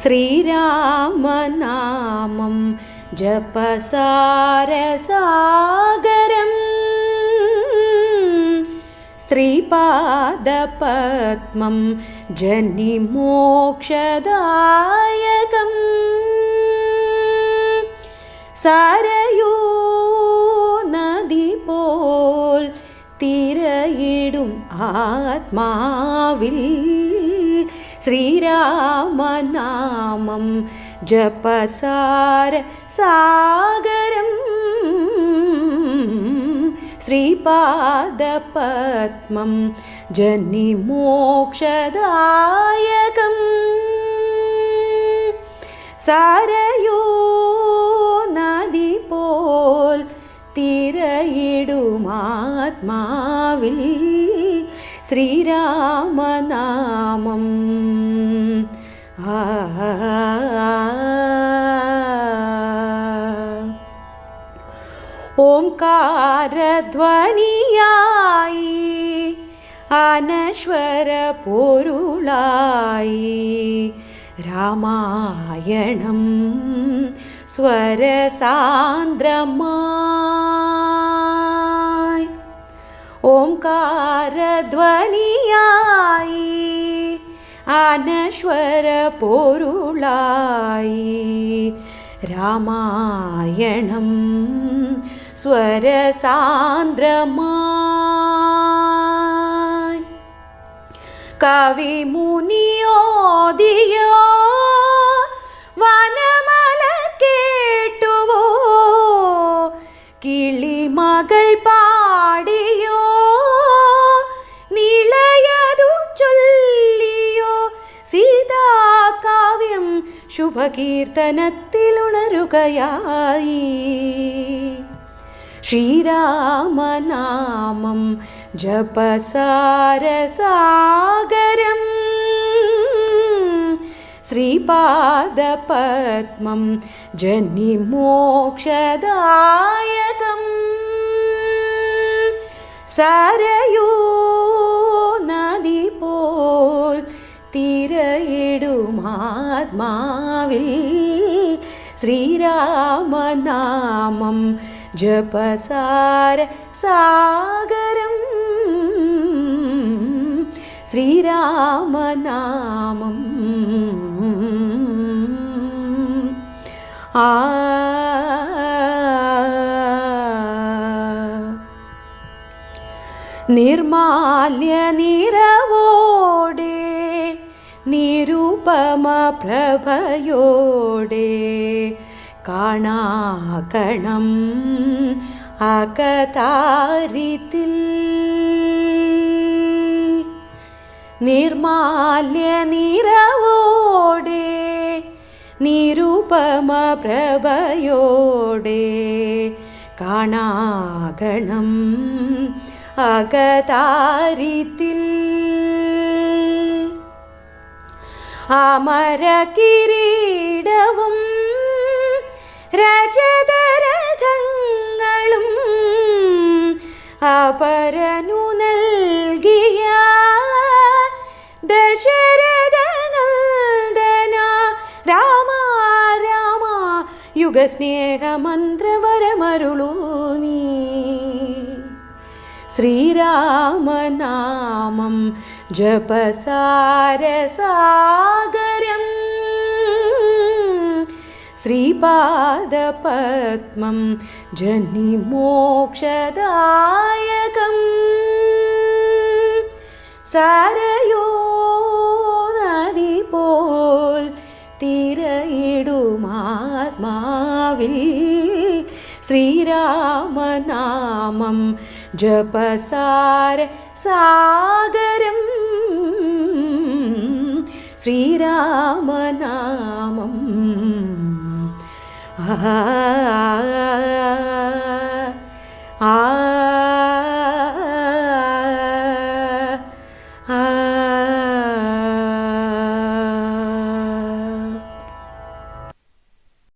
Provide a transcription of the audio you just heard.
श्रीरामनामं जपसारसागरम् श्रीपादपद्मं जनिमोक्षदायकम् സരയൂ നദി പോൽ തിരയിടും ആത്മാവിൽ श्रीरामनामं जपसार सागरम्। श्रीपादपद्मं जनिमोक्षदायकम्। सारीपोल् तीरडुमात्मावि श्रीरामनामम्। ओङ्कार ध्वनि आई आनश्वरपोरुय रामायणं स्वरसान्द्रमा ॐकारध्वनि അനശ്വര പോരുളായി. രാമായണം സ്വരസാന്ദ്രമായി. കവിമുനിയോദിയോ വനമല ശുഭകീർത്തനത്തിലുണരുകയായി ശ്രീരാമനാമം ജപസാരസാഗരം ശ്രീപാദപത്മം ജനിമോക്ഷദായകം സരയൂ हात्मावि श्रीरामनामं जपसार सागरम् श्रीरामनामम् आ निर्माल्य निरवो നിരുപമ പ്രഭയോടെ കാണാകണം അകതാരിത്തിൽ. നിർമാല്യ നിറവോടെ നിരുപമ പ്രഭയോടെ കാണാകണം അകതാരിത്തിൽ. അമര കിരീടവും രജതരഥങ്ങളും അപരനു നൽകിയ ദശരഥനന്ദന. രാമ രാമ യുഗസ്നേഹമന്ത്രവരമരുളൂ നീ ശ്രീരാമനാമം ജപസാരസാഗരം ശ്രീപാദപത്മം ജനിമോക്ഷദായകം സരയോ നദി പോൽ തിരയിടുമാത്മാവിൽ ശ്രീരാമനാമം ജപസാര സാഗരം ശ്രീരാമനാമം ah, ah, ah, ah. ah